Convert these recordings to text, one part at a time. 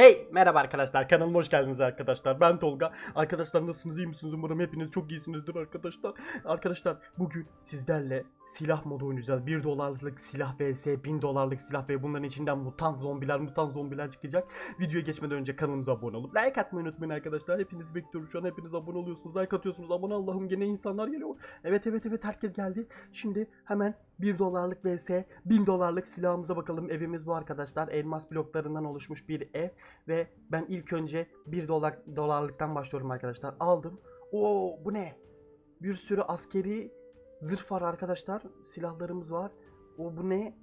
Hey merhaba arkadaşlar. Kanalıma hoş geldiniz arkadaşlar. Ben Tolga. Arkadaşlar nasılsınız? İyi misiniz? Umarım hepiniz çok iyisinizdir arkadaşlar. Arkadaşlar bugün sizlerle silah modu oynayacağız. 1 dolarlık silah vs 1000 dolarlık silah ve bunların içinden mutant zombiler mutant zombiler çıkacak. Videoya geçmeden önce kanalımıza abone olup like atmayı unutmayın arkadaşlar. Hepiniz bekliyorum şu an. Hepiniz abone oluyorsunuz like atıyorsunuz. Aman Allah'ım gene insanlar geliyor. Evet evet evet. Herkes geldi. Şimdi hemen 1 dolarlık vs 1000 dolarlık silahımıza bakalım evimiz bu arkadaşlar elmas bloklarından oluşmuş bir ev ve ben ilk önce 1 dolar dolarlıktan başlıyorum arkadaşlar. Aldım. Oo bu ne? Bir sürü askeri zırh var arkadaşlar. Silahlarımız var. O bu ne?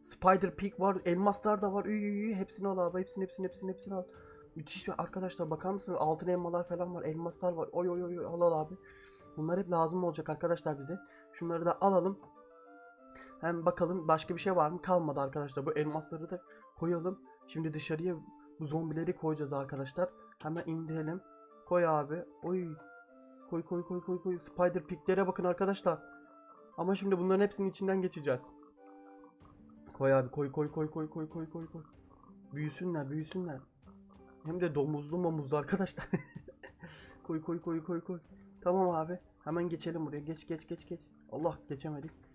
Spider Pig var. Elmaslar da var. Üy, üy, üy. Hepsini al abi. Hepsini hepsini hepsini hepsini al. Müthiş bir arkadaşlar bakar mısınız? Altın elmalar falan var. Elmaslar var. Oy oy oy al al abi. Bunlar hep lazım olacak arkadaşlar bize. Şunları da alalım. Hem bakalım başka bir şey var mı? Kalmadı arkadaşlar. Bu elmasları da koyalım. Şimdi dışarıya bu zombileri koyacağız arkadaşlar. Hemen indirelim. Koy abi. Oy. Koy koy koy koy koy. Spider piklere bakın arkadaşlar. Ama şimdi bunların hepsinin içinden geçeceğiz. Koy abi koy koy koy koy koy koy koy koy. Büyüsünler büyüsünler. Hem de domuzlu momuzlu arkadaşlar. koy koy koy koy koy. Tamam abi. Hemen geçelim buraya. Geç geç geç geç. Allah geçemedik.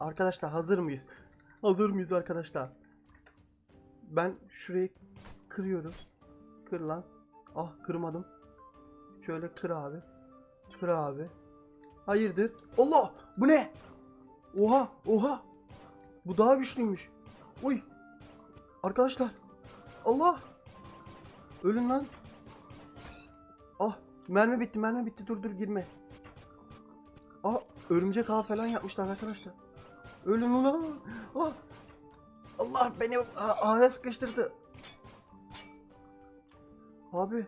Arkadaşlar hazır mıyız? Hazır mıyız arkadaşlar? Ben şurayı kırıyorum. Kır lan. Ah kırmadım. Şöyle kır abi. Kır abi. Hayırdır? Allah! Bu ne? Oha! Oha! Bu daha güçlüymüş. Uy! Arkadaşlar. Allah! Ölün lan. Ah! Mermi bitti, mermi bitti. Dur dur girme. Ah! Örümcek ağ falan yapmışlar arkadaşlar. Ölün ulan. Ah! Allah beni ağaya sıkıştırdı. Abi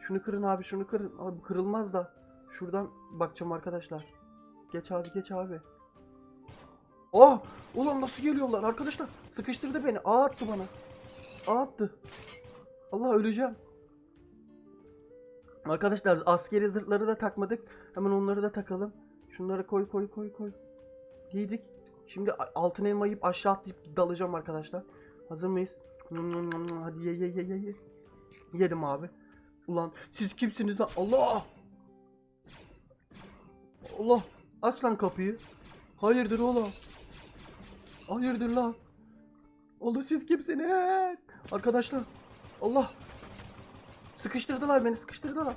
şunu kırın abi şunu kırın. Abi kırılmaz da. Şuradan bakacağım arkadaşlar. Geç abi geç abi. Oh! Ulan nasıl geliyorlar arkadaşlar? Sıkıştırdı beni. Ağ attı bana. Ağ attı. Allah öleceğim. Arkadaşlar askeri zırhları da takmadık. Hemen onları da takalım. Şunları koy koy koy koy. Giydik. Şimdi altın elma aşağı atlayıp dalacağım arkadaşlar. Hazır mıyız? Hadi ye ye ye ye ye. Yedim abi. Ulan siz kimsiniz lan? Allah! Allah! Aç lan kapıyı. Hayırdır oğlum? Hayırdır lan? Oğlum siz kimsiniz? Arkadaşlar. Allah! Sıkıştırdılar beni sıkıştırdılar.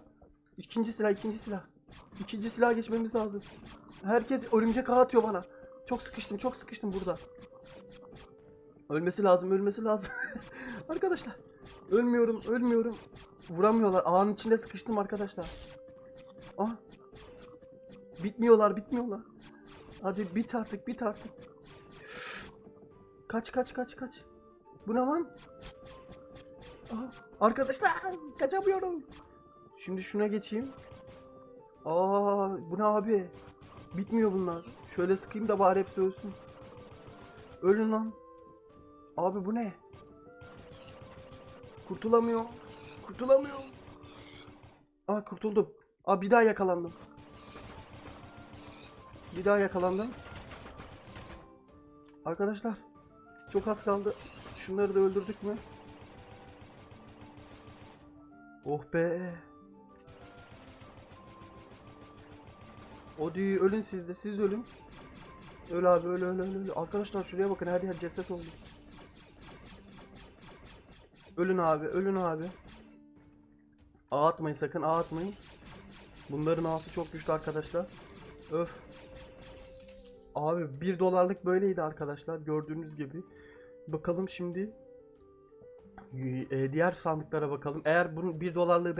İkinci silah ikinci silah. İkinci silah geçmemiz lazım. Herkes örümcek ağ atıyor bana. Çok sıkıştım, çok sıkıştım burada. Ölmesi lazım, ölmesi lazım. arkadaşlar. Ölmüyorum, ölmüyorum. Vuramıyorlar. Ağın içinde sıkıştım arkadaşlar. Ah. Bitmiyorlar, bitmiyorlar. Hadi bit artık, bit artık. Kaç, kaç, kaç, kaç. Bu ne lan? Aha, arkadaşlar, kaçamıyorum. Şimdi şuna geçeyim. Aa, bu ne abi? Bitmiyor bunlar. Şöyle sıkayım da bari hepsi ölsün. Ölün lan. Abi bu ne? Kurtulamıyor. Kurtulamıyor. Aa kurtuldum. Aa bir daha yakalandım. Bir daha yakalandım. Arkadaşlar. Çok az kaldı. Şunları da öldürdük mü? Oh be. Odi ölün siz de siz de ölün. Öl abi öl öl öl öl. Arkadaşlar şuraya bakın her yer ceset oldu. Ölün abi ölün abi. Ağ atmayın sakın ağ atmayın. Bunların ağası çok güçlü arkadaşlar. Öf. Abi 1 dolarlık böyleydi arkadaşlar gördüğünüz gibi. Bakalım şimdi e, diğer sandıklara bakalım. Eğer bunu 1 dolarlığı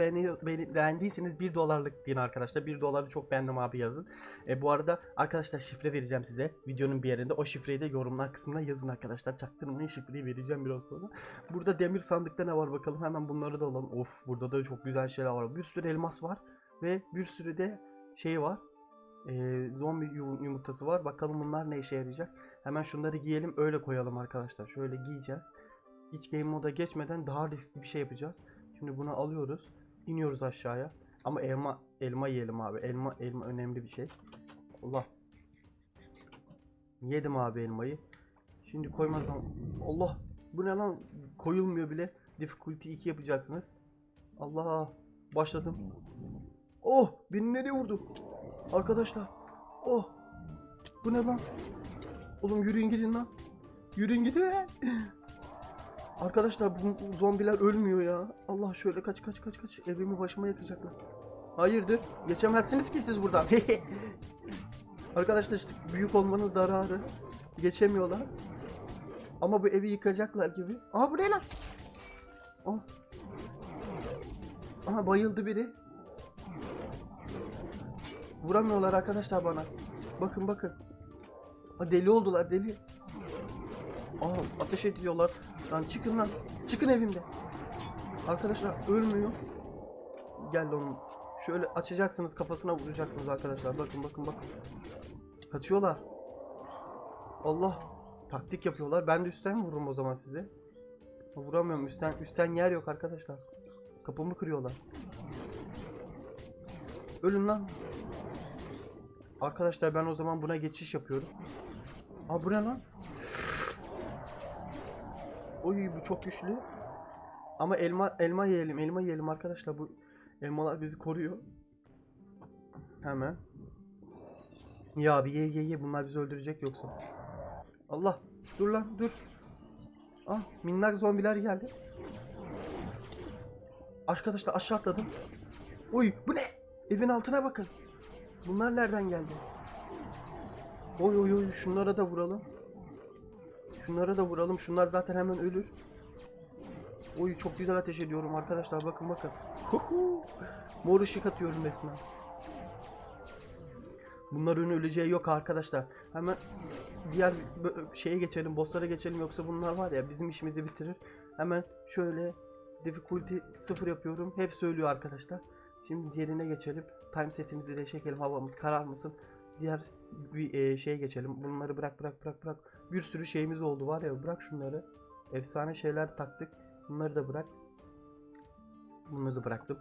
beğendiyseniz 1 dolarlık deyin arkadaşlar. 1 doları çok beğendim abi yazın. E, bu arada arkadaşlar şifre vereceğim size videonun bir yerinde. O şifreyi de yorumlar kısmına yazın arkadaşlar. Çaktırmayın şifreyi vereceğim biraz sonra. Burada demir sandıkta ne var bakalım. Hemen bunları da alalım. Of burada da çok güzel şeyler var. Bir sürü elmas var. Ve bir sürü de şey var. E, zombi yu- yumurtası var. Bakalım bunlar ne işe yarayacak. Hemen şunları giyelim öyle koyalım arkadaşlar. Şöyle giyeceğiz. Hiç game moda geçmeden daha riskli bir şey yapacağız. Şimdi bunu alıyoruz. iniyoruz aşağıya. Ama elma elma yiyelim abi. Elma elma önemli bir şey. Allah. Yedim abi elmayı. Şimdi koymazsam Allah bu ne lan koyulmuyor bile. Difficulty 2 yapacaksınız. Allah başladım. Oh beni nereye vurdu? Arkadaşlar. Oh. Bu ne lan? Oğlum yürüyün gidin lan. Yürüyün gidin. Arkadaşlar bu zombiler ölmüyor ya. Allah şöyle kaç kaç kaç kaç. Evimi başıma yakacaklar. Hayırdır? Geçemezsiniz ki siz buradan. Arkadaşlar işte büyük olmanın zararı. Geçemiyorlar. Ama bu evi yıkacaklar gibi. Aa bu ne lan? Aa. Aha bayıldı biri. Vuramıyorlar arkadaşlar bana. Bakın bakın. Ha, deli oldular deli. Aa ateş ediyorlar. Lan çıkın lan. Çıkın evimde. Arkadaşlar ölmüyor. Gel onu. Şöyle açacaksınız kafasına vuracaksınız arkadaşlar. Bakın bakın bakın. Kaçıyorlar. Allah. Taktik yapıyorlar. Ben de üstten vururum o zaman size. Vuramıyorum. Üstten üstten yer yok arkadaşlar. Kapımı kırıyorlar. Ölün lan. Arkadaşlar ben o zaman buna geçiş yapıyorum. Aa bu ne lan? Oy bu çok güçlü. Ama elma elma yiyelim, elma yiyelim arkadaşlar. Bu elmalar bizi koruyor. Hemen. Ya abi ye ye ye bunlar bizi öldürecek yoksa. Allah dur lan dur. Ah minnak zombiler geldi. Arkadaşlar aşağı atladım. Oy bu ne? Evin altına bakın. Bunlar nereden geldi? Oy oy oy şunlara da vuralım. Şunlara da vuralım. Şunlar zaten hemen ölür. Oy çok güzel ateş ediyorum arkadaşlar. Bakın bakın. Mor ışık atıyorum resmen. Bunların öleceği yok arkadaşlar. Hemen diğer şeye geçelim, bosslara geçelim yoksa bunlar var ya bizim işimizi bitirir. Hemen şöyle difficulty 0 yapıyorum. Hep söylüyor arkadaşlar. Şimdi diğerine geçelim. Time setimizi de çekelim. Havamız kararmasın. Diğer e, şeye geçelim. Bunları bırak bırak bırak bırak. Bir sürü şeyimiz oldu var ya bırak şunları. Efsane şeyler taktık. Bunları da bırak. Bunları da bıraktım.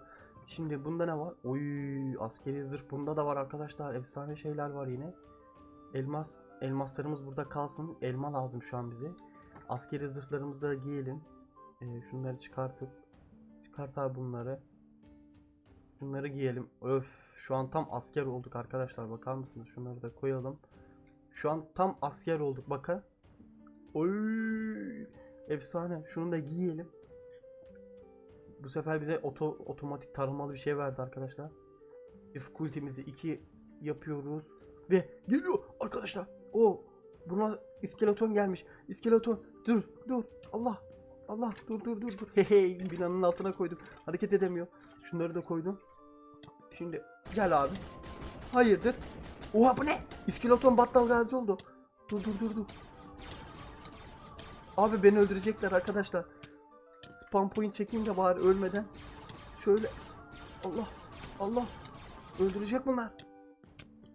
Şimdi bunda ne var? Oy askeri zırh bunda da var arkadaşlar. Efsane şeyler var yine. Elmas elmaslarımız burada kalsın. Elma lazım şu an bize. Askeri zırhlarımızı da giyelim. Ee, şunları çıkartıp çıkart abi bunları. Bunları giyelim. Öf şu an tam asker olduk arkadaşlar. Bakar mısınız? Şunları da koyalım. Şu an tam asker olduk bakın. Oy efsane. Şunu da giyelim. Bu sefer bize oto otomatik taramalı bir şey verdi arkadaşlar. Difficulty'mizi 2 yapıyoruz ve geliyor arkadaşlar. O buna iskeleton gelmiş. İskeleton dur dur Allah Allah dur dur dur dur. Hey binanın altına koydum. Hareket edemiyor. Şunları da koydum. Şimdi gel abi. Hayırdır? Oha bu ne? İskeleton battal gazi oldu. Dur dur dur dur. Abi beni öldürecekler arkadaşlar. Spam point çekeyim de bari ölmeden. Şöyle. Allah. Allah. Öldürecek bunlar.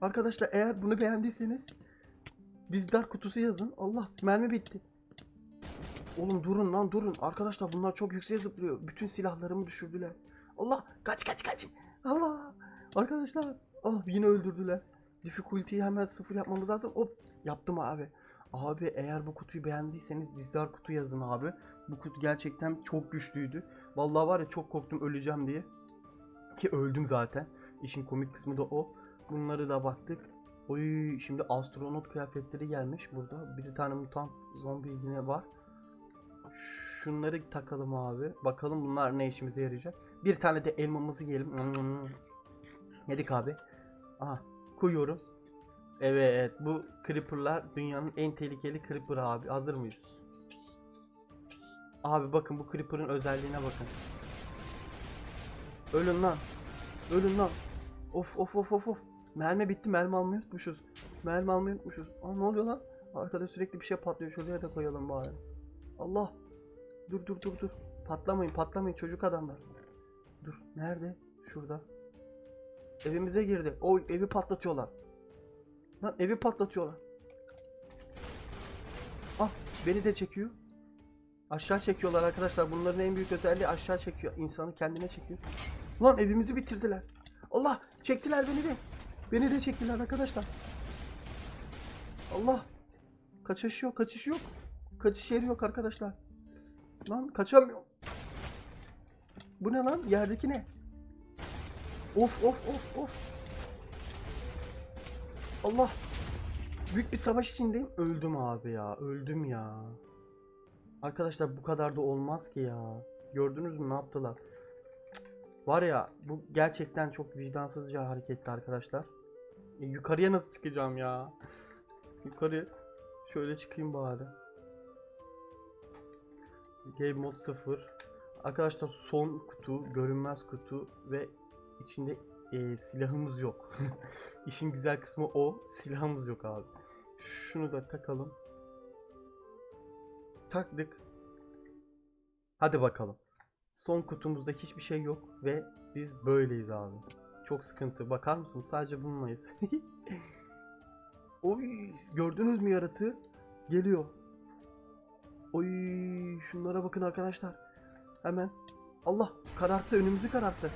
Arkadaşlar eğer bunu beğendiyseniz dizdar kutusu yazın. Allah mermi bitti. Oğlum durun lan durun. Arkadaşlar bunlar çok yükseğe zıplıyor. Bütün silahlarımı düşürdüler. Allah kaç kaç kaç. Allah. Arkadaşlar. Ah yine öldürdüler. Difficulty'yi hemen sıfır yapmamız lazım. Hop yaptım abi. Abi eğer bu kutuyu beğendiyseniz dizdar kutu yazın abi. Bu kutu gerçekten çok güçlüydü. Vallahi var ya çok korktum öleceğim diye. Ki öldüm zaten. İşin komik kısmı da o. Bunları da baktık. Oy şimdi astronot kıyafetleri gelmiş burada. Bir tane mutant zombi yine var. Şunları takalım abi. Bakalım bunlar ne işimize yarayacak. Bir tane de elmamızı yiyelim. Yedik abi. Aha koyuyorum. Evet bu creeper'lar dünyanın en tehlikeli creeper abi. Hazır mıyız? Abi bakın bu creeper'ın özelliğine bakın. Ölün lan. Ölün lan. Of of of of of. Mermi bitti. Mermi almayı unutmuşuz. Mermi almayı unutmuşuz. Aa ne oluyor lan? Arkada sürekli bir şey patlıyor. Şuraya da koyalım bari. Allah. Dur dur dur dur. Patlamayın patlamayın çocuk adamlar. Dur. Nerede? Şurada. Evimize girdi. O evi patlatıyorlar. Lan evi patlatıyorlar. Ah beni de çekiyor. Aşağı çekiyorlar arkadaşlar. Bunların en büyük özelliği aşağı çekiyor. İnsanı kendine çekiyor. Lan evimizi bitirdiler. Allah çektiler beni de. Beni de çektiler arkadaşlar. Allah. Kaçış yok, kaçış yok. Kaçış yeri yok arkadaşlar. Lan kaçamıyorum. Bu ne lan? Yerdeki ne? Of of of of. Allah. Büyük bir savaş içindeyim. Öldüm abi ya. Öldüm ya. Arkadaşlar bu kadar da olmaz ki ya. Gördünüz mü ne yaptılar? Var ya bu gerçekten çok vicdansızca hareketti arkadaşlar. E, yukarıya nasıl çıkacağım ya? Yukarı şöyle çıkayım bari. Game mode 0. Arkadaşlar son kutu, görünmez kutu ve içinde e, silahımız yok. İşin güzel kısmı o. Silahımız yok abi. Şunu da takalım. Taktık. Hadi bakalım. Son kutumuzda hiçbir şey yok ve biz böyleyiz abi. Çok sıkıntı. Bakar mısınız? Sadece bununlayız. Oy, gördünüz mü yaratığı? Geliyor. Oy, şunlara bakın arkadaşlar. Hemen. Allah, kararttı, önümüzü kararttı.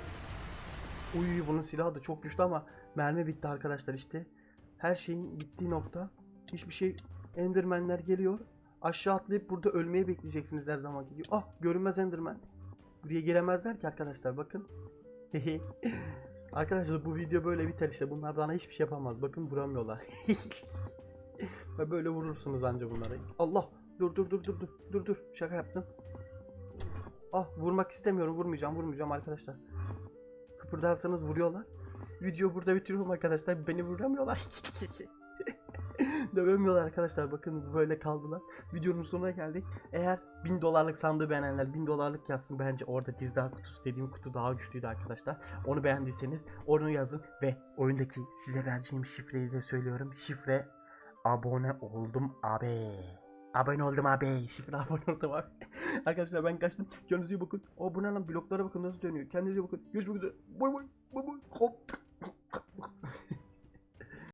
Uy, bunun silahı da çok güçlü ama mermi bitti arkadaşlar işte. Her şeyin bittiği nokta. Hiçbir şey Endermenler geliyor. Aşağı atlayıp burada ölmeyi bekleyeceksiniz her zaman gibi. Ah, görünmez Enderman. Buraya giremezler ki arkadaşlar bakın. arkadaşlar bu video böyle biter işte. Bunlar bana hiçbir şey yapamaz. Bakın vuramıyorlar. Ve böyle vurursunuz anca bunları. Allah! Dur dur dur dur dur. Dur dur. Şaka yaptım. Ah vurmak istemiyorum. Vurmayacağım. Vurmayacağım arkadaşlar. Kıpırdarsanız vuruyorlar. Video burada bitiriyorum arkadaşlar. Beni vuramıyorlar. Dövemiyorlar arkadaşlar. Bakın böyle kaldılar. Videonun sonuna geldik. Eğer 1000 dolarlık sandığı beğenenler 1000 dolarlık yazsın. Bence orada dizdar kutusu dediğim kutu daha güçlüydü arkadaşlar. Onu beğendiyseniz onu yazın ve oyundaki size vereceğim şifreyi de söylüyorum. Şifre abone oldum abi. Abone oldum abi. Şifre abone oldum abi. Arkadaşlar ben kaçtım. Kendinize iyi bakın. O bu ne lan bloklara bakın nasıl dönüyor. Kendinize iyi bakın. Görüşmek üzere. Boy boy. Boy boy. Hop.